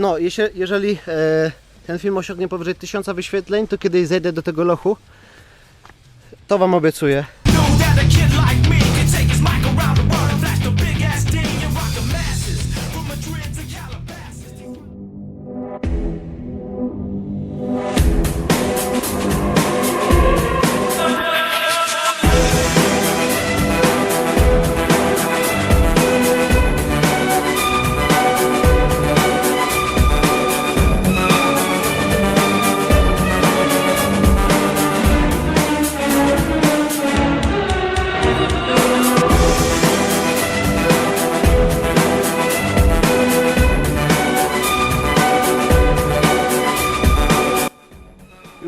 No, jesie- jeżeli e, ten film osiągnie powyżej 1000 wyświetleń, to kiedyś zejdę do tego lochu. To Wam obiecuję.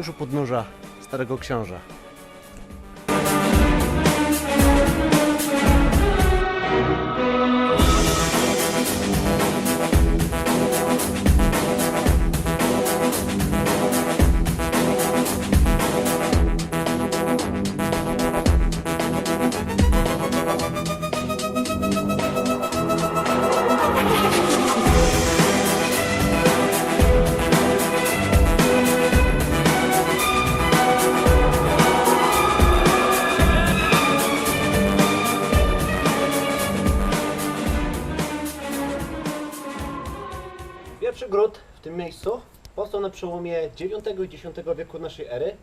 Już u podnóża Starego Książa. Pierwszy gród w tym miejscu powstał na przełomie IX i X wieku naszej ery.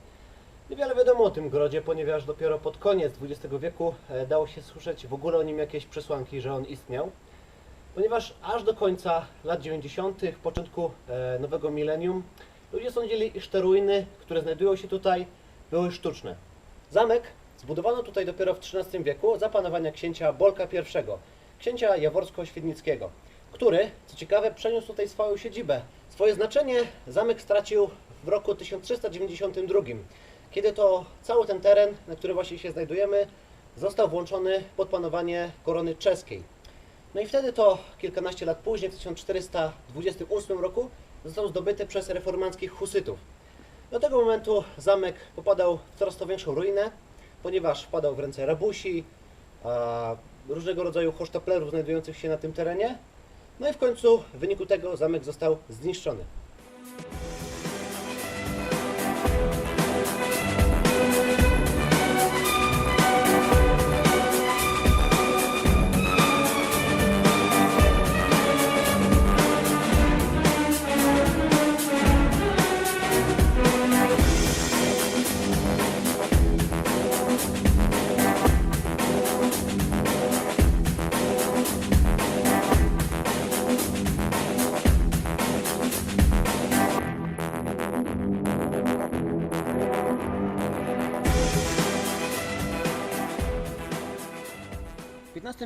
Niewiele wiadomo o tym grodzie, ponieważ dopiero pod koniec XX wieku e, dało się słyszeć w ogóle o nim jakieś przesłanki, że on istniał. Ponieważ aż do końca lat 90., początku e, nowego milenium, ludzie sądzili, iż te ruiny, które znajdują się tutaj, były sztuczne. Zamek zbudowano tutaj dopiero w XIII wieku za panowania księcia Bolka I, księcia jaworsko-świdnickiego, który, co ciekawe, przeniósł tutaj swoją siedzibę. Swoje znaczenie zamek stracił w roku 1392, kiedy to cały ten teren, na którym właśnie się znajdujemy, został włączony pod panowanie korony czeskiej. No i wtedy to kilkanaście lat później, w 1428 roku, został zdobyty przez reformanckich husytów. Do tego momentu zamek popadał w coraz to większą ruinę, ponieważ wpadał w ręce rabusi, różnego rodzaju hosztaplerów znajdujących się na tym terenie. No i w końcu w wyniku tego zamek został zniszczony.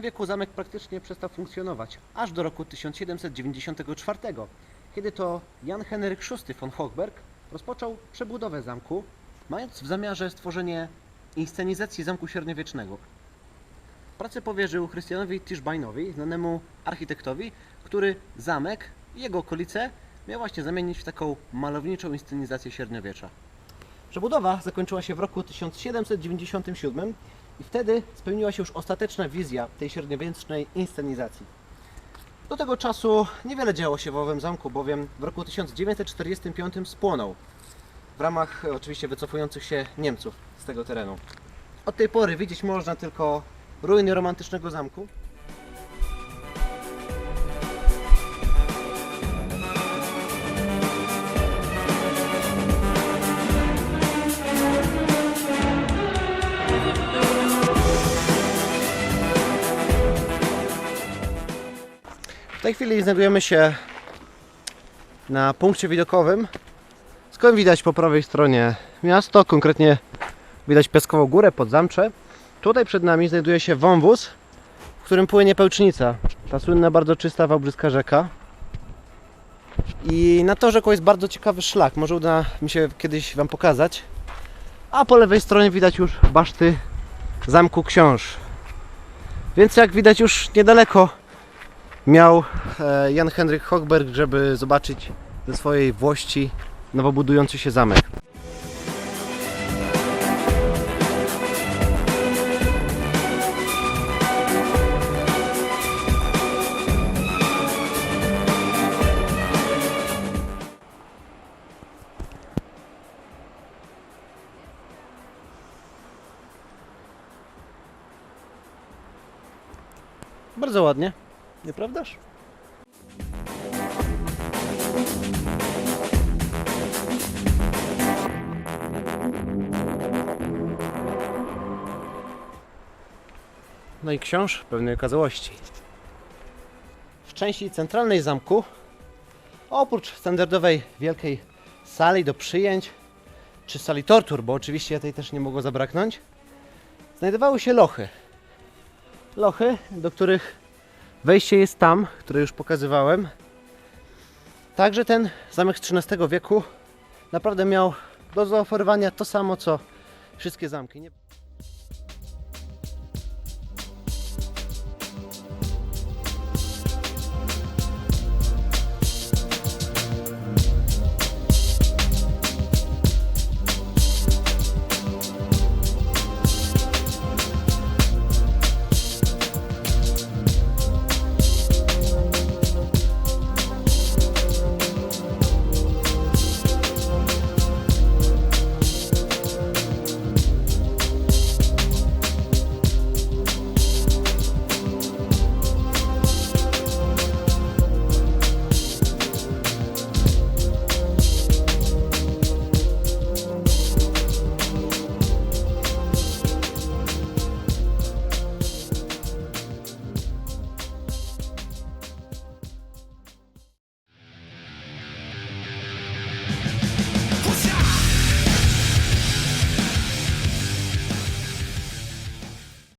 Wieku zamek praktycznie przestał funkcjonować, aż do roku 1794, kiedy to Jan Henryk VI von Hochberg rozpoczął przebudowę zamku, mając w zamiarze stworzenie inscenizacji zamku średniowiecznego. Pracę powierzył Christianowi Tischbeinowi, znanemu architektowi, który zamek i jego okolice miał właśnie zamienić w taką malowniczą inscenizację średniowiecza. Przebudowa zakończyła się w roku 1797 i wtedy spełniła się już ostateczna wizja tej średniowiecznej inscenizacji. Do tego czasu niewiele działo się w owym zamku, bowiem w roku 1945 spłonął w ramach oczywiście wycofujących się Niemców z tego terenu. Od tej pory widzieć można tylko ruiny romantycznego zamku. W tej chwili znajdujemy się na punkcie widokowym, skąd widać po prawej stronie miasto, konkretnie widać Piaskową Górę pod Zamcze. Tutaj przed nami znajduje się wąwóz, w którym płynie Pełcznica, ta słynna bardzo czysta wałbrzyska rzeka. I na to rzeką jest bardzo ciekawy szlak, może uda mi się kiedyś Wam pokazać. A po lewej stronie widać już baszty Zamku Książ. Więc jak widać już niedaleko miał e, Jan Henryk Hochberg, żeby zobaczyć ze swojej włości nowo budujący się zamek. Bardzo ładnie nieprawdaż? No i książ pewnej okazałości. W części centralnej zamku, oprócz standardowej wielkiej sali do przyjęć, czy sali tortur, bo oczywiście tej też nie mogło zabraknąć, znajdowały się lochy. Lochy, do których wejście jest tam, które już pokazywałem. Także ten zamek z XIII wieku naprawdę miał do zaoferowania to samo co wszystkie zamki.